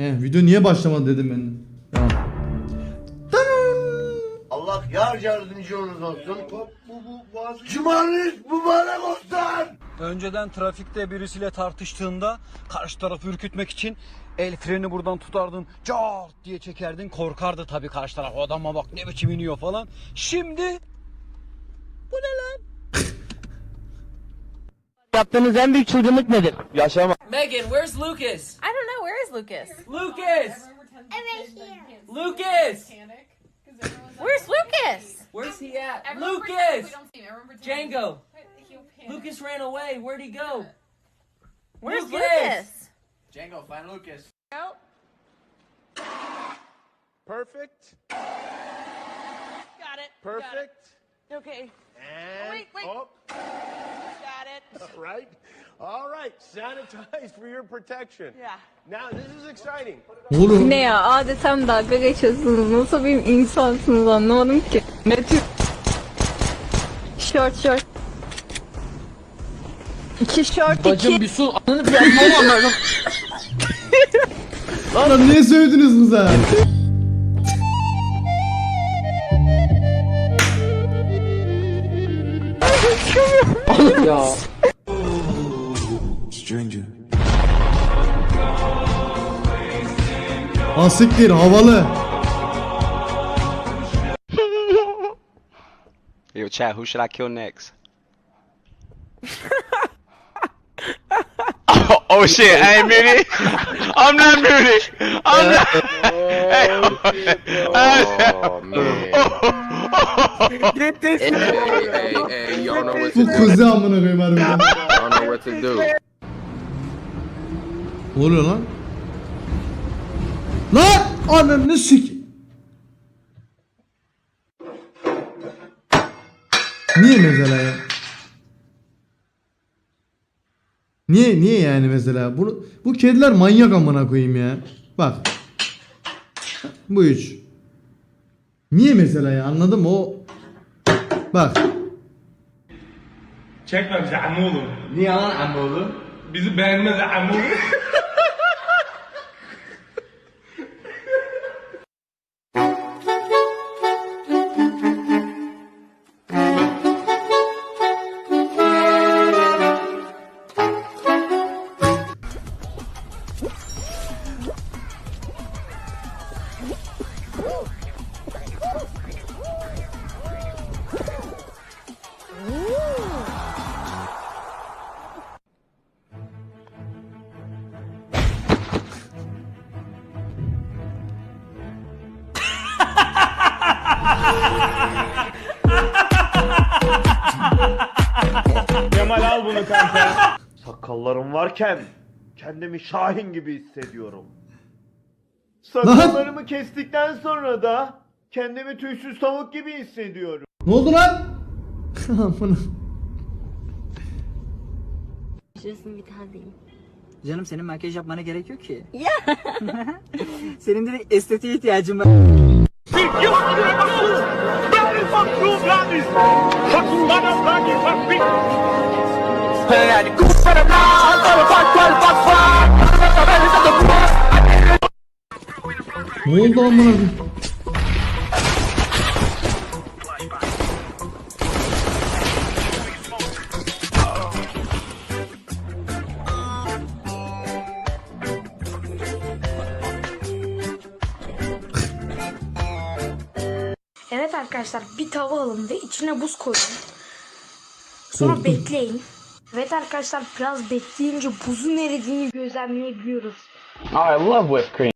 He video niye başlamadı dedim ben. Tamam. Allah yar yardımcınız olsun. Cumanız mübarek olsun. Önceden trafikte birisiyle tartıştığında karşı tarafı ürkütmek için el freni buradan tutardın. Cart diye çekerdin. Korkardı tabii karşı taraf. O adama bak ne biçim iniyor falan. Şimdi bu ne lan? Yaptığınız en büyük çılgınlık nedir? Megan, where's Lucas? I don't know. Where is Lucas? Lucas! Lucas! Where's Lucas? Where's he at? Lucas! Django! Lucas ran away. Where'd he go? Where's Lucas! Lucas? Django, find Lucas. Perfect. Got it. Perfect. Okay. And oh, Wait, wait. up. İt. All right. All right. Sanitize for your protection. Yeah. Now this is exciting. Ne ya adeta dalga geçiyorsunuz. Nasıl bir insansınız anlamadım ki. Ne tür... Short short. İki short Bacım iki. bir sus. Ananı bir yapma Lan niye sövdünüz kıza? ya. Asiktir havalı. Yo, chat, who should I kill next? oh, oh shit, I ain't muted. I'm not muted. I'm not. Oh man. hey, hey, hey, hey, y'all know what to Bu do. kuzi amına koyayım harbiden. Y'all know what to do. Ne oluyor lan? Lan! Ananı sik... Niye mesela ya? Niye niye yani mesela? Bu bu kediler manyak amına koyayım ya. Bak. Bu üç. Niye mesela ya? Anladın mı? O Bak. Çekme bizi amoğlu. Niye lan Amoğlu? Bizi beğenmez amoğlu. Kemal al bunu kanka. Sakallarım varken kendimi Şahin gibi hissediyorum. Sakallarımı kestikten sonra da kendimi tüysüz tavuk gibi hissediyorum. Ne oldu lan? Amına. Şurasını bir daha değil. Canım senin makyaj yapmana gerek yok ki. Ya. senin direkt estetiğe ihtiyacın var. You have to never fool. There is no true gladness. For true mother gladness has been. Hey, I did good for the blood. I'm going to fight, well, fuck, fuck. I'm going to fight, well, fuck, fuck. Bir tava alın ve içine buz koyun. Sonra bekleyin. Evet arkadaşlar biraz bekleyince buzun eridiğini gözlemleyebiliyoruz. I love whipped cream.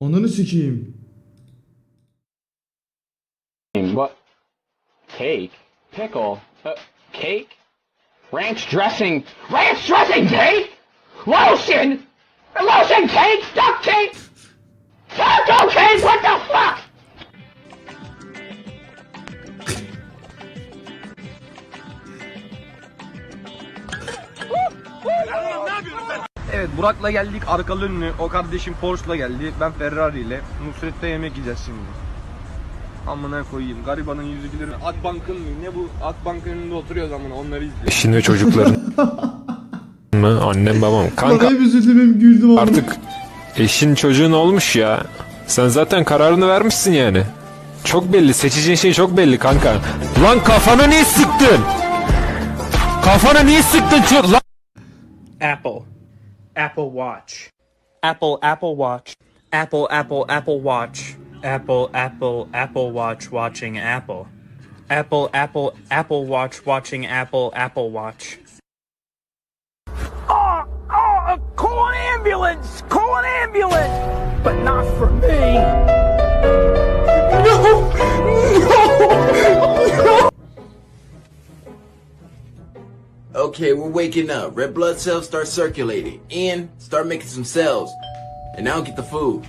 Ananı sikeyim. What? Cake? Pickle? Uh, cake? Ranch dressing? Ranch dressing cake? Lotion? Lotion cake? Duct tape? Taco cake? What the fuck? Evet Burak'la geldik arkalı önlü. O kardeşim Porsche'la geldi. Ben Ferrari ile. Nusret'te yemek yiyeceğiz şimdi. Amına koyayım. Garibanın yüzü bilir. Akbank'ın ne bu? Akbank'ın önünde oturuyoruz amına onları izliyor. Eşin ve çocukların mı? Annem babam. Kanka hep üzüldüm hem güldüm amına. artık Eşin çocuğun olmuş ya. Sen zaten kararını vermişsin yani. Çok belli. Seçeceğin şey çok belli kanka. Lan kafana niye sıktın? Kafana niye sıktın? Ço- Lan Apple. Apple Watch. Apple Apple Watch. Apple Apple Apple Watch. Apple Apple Apple Watch watching Apple. Apple Apple Apple Watch watching Apple Apple Watch. Oh, oh, call an ambulance! Call an ambulance! But not for me! Okay, we're waking up. Red blood cells start circulating. And start making some cells. And now get the food.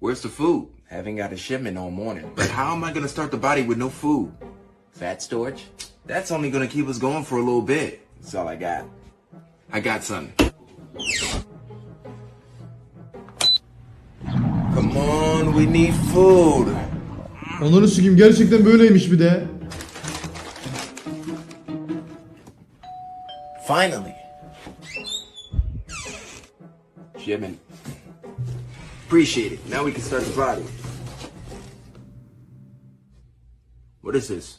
Where's the food? Haven't got a shipment all morning. But how am I gonna start the body with no food? Fat storage? That's only gonna keep us going for a little bit. That's all I got. I got something. Come on, we need food. Sikeyim gerçekten böyleymiş bir de. Finally. Shipment. Appreciate it. Now we can start the body. What is this?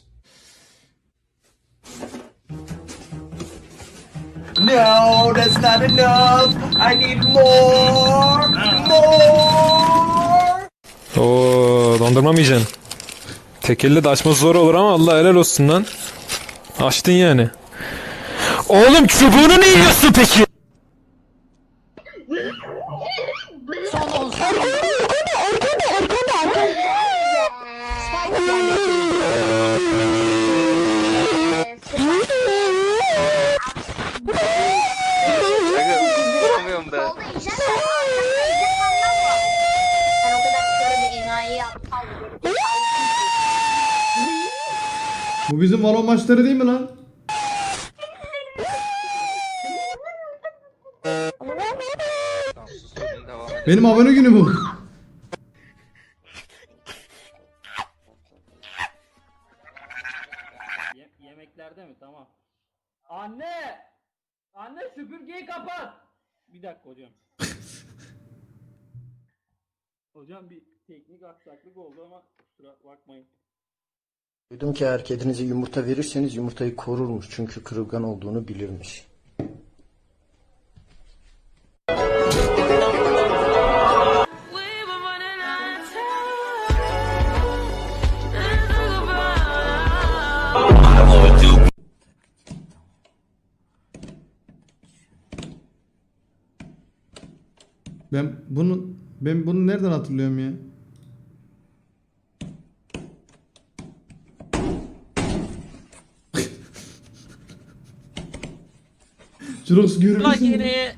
No, that's not enough. I need more. More. Oo, dondurma mı yiyeceksin? Tek elle de açması zor olur ama Allah helal olsun lan. Açtın yani. Oğlum çubuğunu ne yiyorsun peki? Vuramıyorum da. Bu bizim Valon maçları değil mi lan? Benim abone günü bu. Yemeklerde mi? Tamam. Anne! Anne süpürgeyi kapat! Bir dakika hocam. hocam bir teknik aksaklık oldu ama kusura bakmayın. Duydum ki eğer kedinize yumurta verirseniz yumurtayı korurmuş çünkü kırılgan olduğunu bilirmiş. Ben bunu ben bunu nereden hatırlıyorum ya? Jurox Like in musun? here!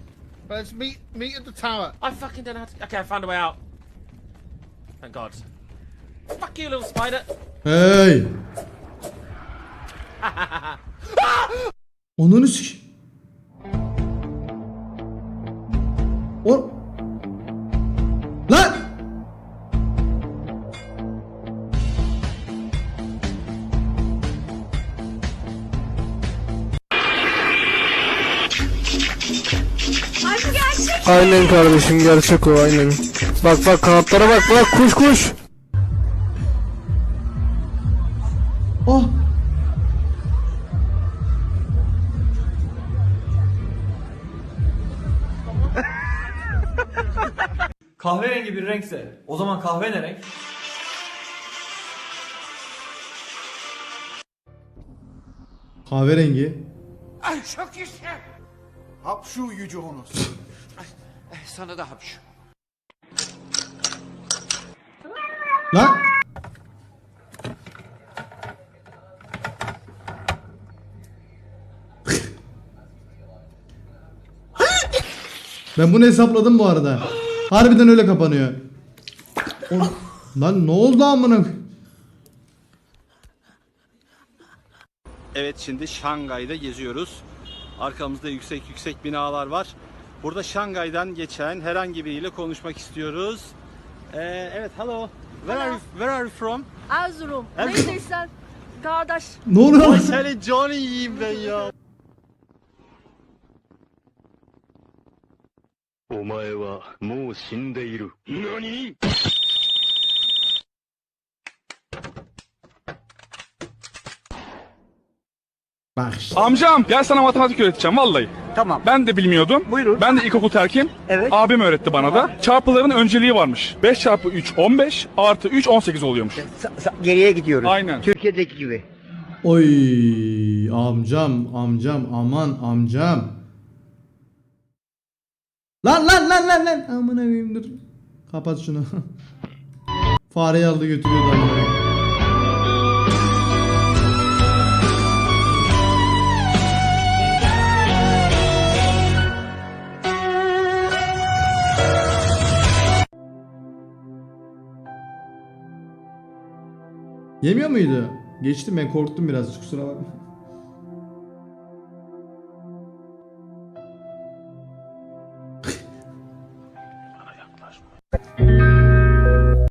Let's meet meet at the tower. I fucking don't know how to. Okay, I found a way out. Thank God. Fuck you, little spider! Hey! Onunu sik. Aynen kardeşim gerçek o aynen. Bak bak kanatlara bak bak kuş kuş. Ah! Kahverengi bir renkse o zaman kahve ne renk? Kahverengi. Hapşu yüce Honos. Sana da hapş. Lan! ben bunu hesapladım bu arada. Harbiden öyle kapanıyor. O- Lan ne oldu amına? Evet şimdi Şangay'da geziyoruz. Arkamızda yüksek yüksek binalar var. Burada Şangay'dan geçen herhangi biriyle konuşmak istiyoruz. Ee, evet hello. Where are you, where are you from? Erzurum. Erzurum. Neydiysen kardeş. Ne oluyor? lan? Senin Johnny yiyeyim ben ya. お前はもう死んでいる。何 Bak işte. Amcam gel sana matematik öğreteceğim vallahi. Tamam. Ben de bilmiyordum. Buyurun. Ben de ilkokul terkim. Evet. Abim öğretti bana da. Çarpıların önceliği varmış. 5 çarpı 3 15 artı 3 18 oluyormuş. geriye gidiyoruz. Aynen. Türkiye'deki gibi. Oy amcam amcam aman amcam. Lan lan lan lan lan. Amına koyayım dur. Kapat şunu. Fareyi aldı götürüyordu amına koyayım. Yemiyor muydu? Geçtim ben korktum biraz kusura bakma.